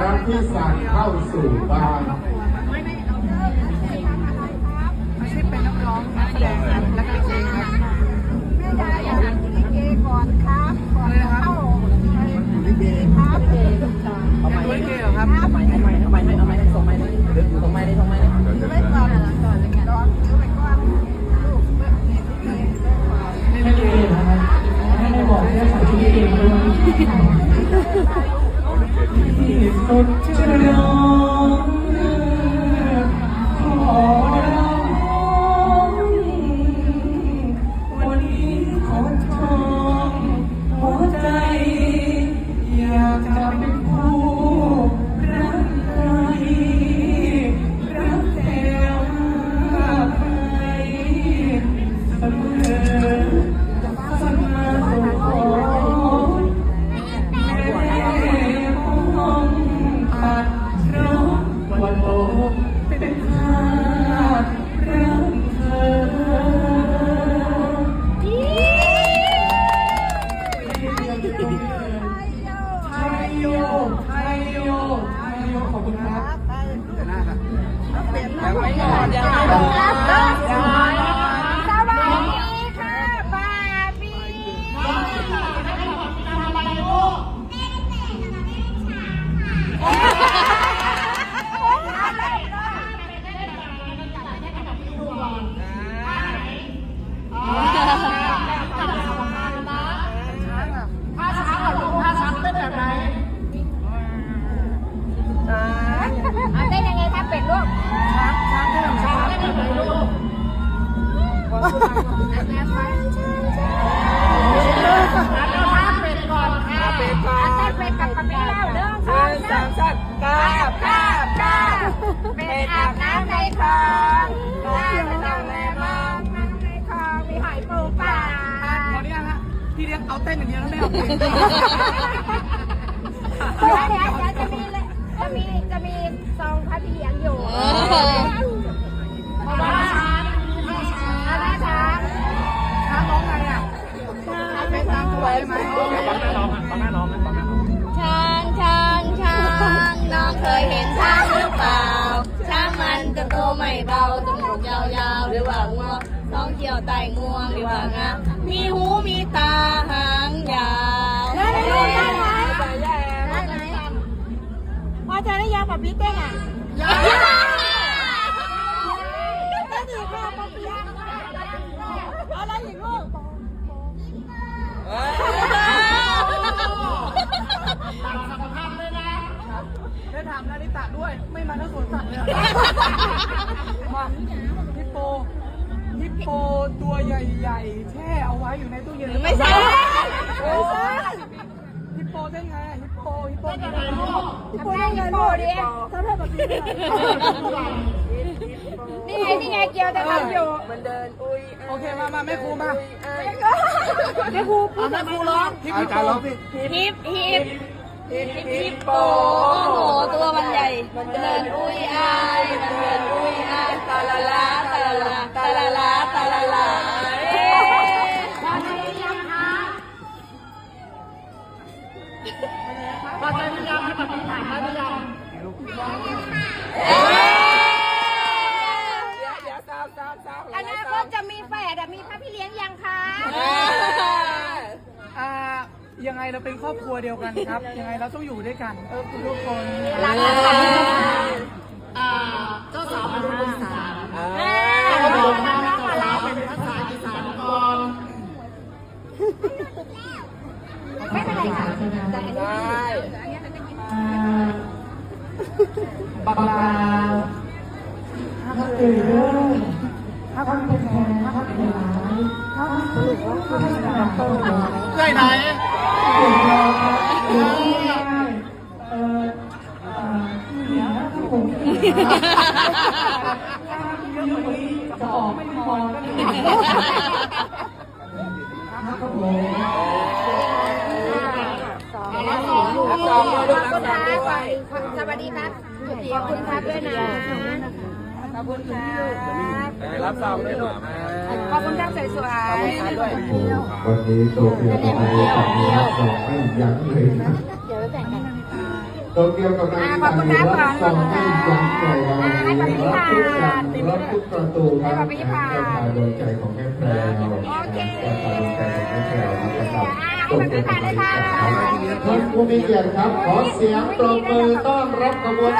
รักที่สั่งเข้าสู่บ้านไม่ใช่เป็นนักร้องแดงแล้วก็เจ๊นะม่ยายของลิเกก่อนครับก่อนเข้าครับลิเกครับเกเหรครับ Jangan. Jangan. ที่เรียกเอาเต้นอย่างเดียวแล้วไม่ออกเต้นเดี๋ยวเดี๋ยจะมีจะมีซองพระพี่เลียงอยู่ ช้างช้างช้างน้องเคยเห็นช้างหรือเปล่า ช้างมันจะโตไม่เบาจมูกยาวๆหรือว่างวงน้องเกี่ยวไตงวงหรือว่างา ทำได้ยินโปดิเองทนี่ไงนี่ไงเกียวแต่ทำอยู่มันเดินอุ้ยโอเคมามาแม่ครูมาแม่ครูพูดแม่ครูร้องฮิปฮิปร้องฮิปฮิปฮิปโปโอ้โหตัวมันใหญ่มันเดินอุ้ยอายมันเดินอุ้ยอายตาลาลาตาลาลาตาลาลาตา พอใจหรือยังให้ปฏิฐานได้หรือยังอนาคตจะมีแฝดมีพระพี่เลี้ยงยังคะยังไงเราเป็นครอบครัวเดียวกันครับ ยังไงเราต้องอยู่ด้วยกัน เออทุกคนรักกันเจ้าสาวอนุบุ ไม่เป็นไรค่ะแต่อันนี้บักลาถ้าเกิดเรื่องถ้าคนเป็นแทนถ้าคนเป็นร้ายถ้าสรุปว่าเขาไม่ได้รับโทษใช่ไหนเออเออเออเนี่ยถ้าผมเยอะกว่านี้จะออกไม่พอก็ได้ครับผม ขอบคุณครับสวัสดีครับขอบคุณครับด้วยนะขอบคุณครับรับซองด้วยลูกขอบคุณครับสวยๆวันนี้โตเกียวกับนายตัดรับสองไม่ยั้งเลยนะเดี๋ยวแบ่งกันโตเกียวกับนายตัดรับสองไม่ยั้งเลยนะรับทุกการรับทุกประตูครับแก้ตาโดนใจของแม่แพรวแก้ตาโดน ใจของแม่แพรวนะครับโตเกียวกับนายตัดครับท่านผู้มีเกียรติครับ ขอเสียงปรบมือต้อนรับขบวน